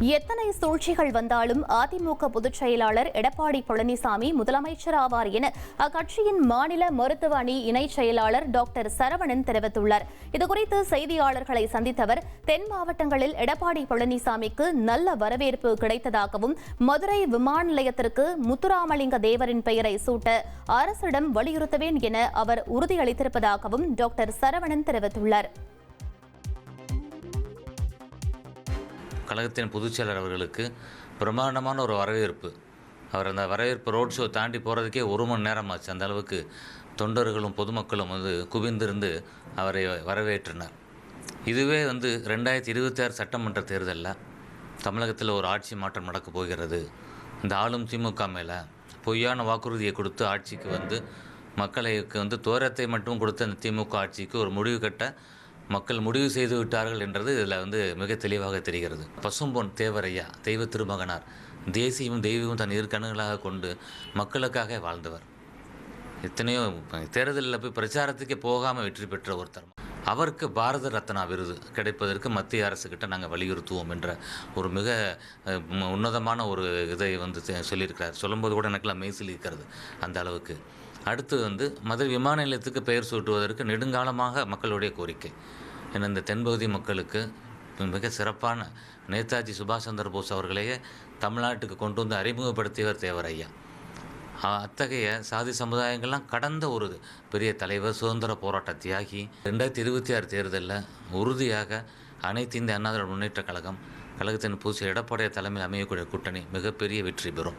எத்தனை சூழ்ச்சிகள் வந்தாலும் அதிமுக பொதுச் செயலாளர் எடப்பாடி பழனிசாமி முதலமைச்சர் ஆவார் என அக்கட்சியின் மாநில மருத்துவ அணி இணைச் செயலாளர் டாக்டர் சரவணன் தெரிவித்துள்ளார். இதுகுறித்து செய்தியாளர்களை சந்தித்தவர் தென் மாவட்டங்களில் எடப்பாடி பழனிசாமிக்கு நல்ல வரவேற்பு கிடைத்ததாகவும் மதுரை விமான நிலையத்திற்கு முத்துராமலிங்க தேவரின் பெயரை சூட்ட அரசிடம் வலியுறுத்துவேன் என அவர் உறுதியளித்திருப்பதாகவும் டாக்டர் சரவணன் தெரிவித்துள்ளார். கழகத்தின் பொதுச் செயலர் அவர்களுக்கு பிரமாண்டமான ஒரு வரவேற்பு. அவர் அந்த வரவேற்பு ரோட் ஷோ தாண்டி போகிறதுக்கே ஒரு மணி நேரம் ஆச்சு அந்த அளவுக்கு தொண்டர்களும் பொதுமக்களும் வந்து குவிந்திருந்து அவரை வரவேற்றினர். இதுவே வந்து ரெண்டாயிரத்தி இருபத்தாறு சட்டமன்ற தேர்தலில் தமிழகத்தில் ஒரு ஆட்சி மாற்றம் நடக்கப் போகிறது. இந்த ஆளும் திமுக மேலே பொய்யான வாக்குறுதியை கொடுத்து ஆட்சிக்கு வந்து மக்களுக்கு வந்து தோரத்தை மட்டும் கொடுத்த அந்த திமுக ஆட்சிக்கு ஒரு முடிவு கட்ட மக்கள் முடிவு செய்து விட்டார்கள் என்றது இதில் வந்து மிக தெளிவாக தெரிகிறது. பசும்பொன் தேவரையா தெய்வ திருமகனார் தேசியமும் தெய்வமும் தன் இரு கொண்டு மக்களுக்காக வாழ்ந்தவர். எத்தனையோ தேர்தலில் போய் பிரச்சாரத்துக்கே போகாமல் வெற்றி பெற்ற ஒருத்தர். அவருக்கு பாரத ரத்னா விருது கிடைப்பதற்கு மத்திய அரசுக்கிட்ட நாங்கள் வலியுறுத்துவோம் என்ற ஒரு மிக உன்னதமான ஒரு இதை வந்து சொல்லியிருக்கிறார். சொல்லும்போது கூட எனக்குலாம் மெய்சில் இருக்கிறது அந்த அளவுக்கு. அடுத்து வந்து மதுரை விமான நிலையத்துக்கு பெயர் சூட்டுவதற்கு நெடுங்காலமாக மக்களுடைய கோரிக்கை. ஏன்னா இந்த தென்பகுதி மக்களுக்கு மிக சிறப்பான நேதாஜி சுபாஷ் சந்திர போஸ் அவர்களையே தமிழ்நாட்டுக்கு கொண்டு வந்து அறிமுகப்படுத்தியவர் தேவரையா அத்தகைய சாதி சமுதாயங்கள்லாம் கடந்த ஒரு பெரிய தலைவர் சுதந்திர போராட்ட தியாகி ரெண்டாயிரத்தி இருபத்தி ஆறு தேர்தலில் உறுதியாக அனைத்து இந்திய அண்ணா திராவிட முன்னேற்ற கழகம் கழகத்தின் புதுசு எடப்பாடிய தலைமையில் அமையக்கூடிய கூட்டணி மிகப்பெரிய வெற்றி பெறும்.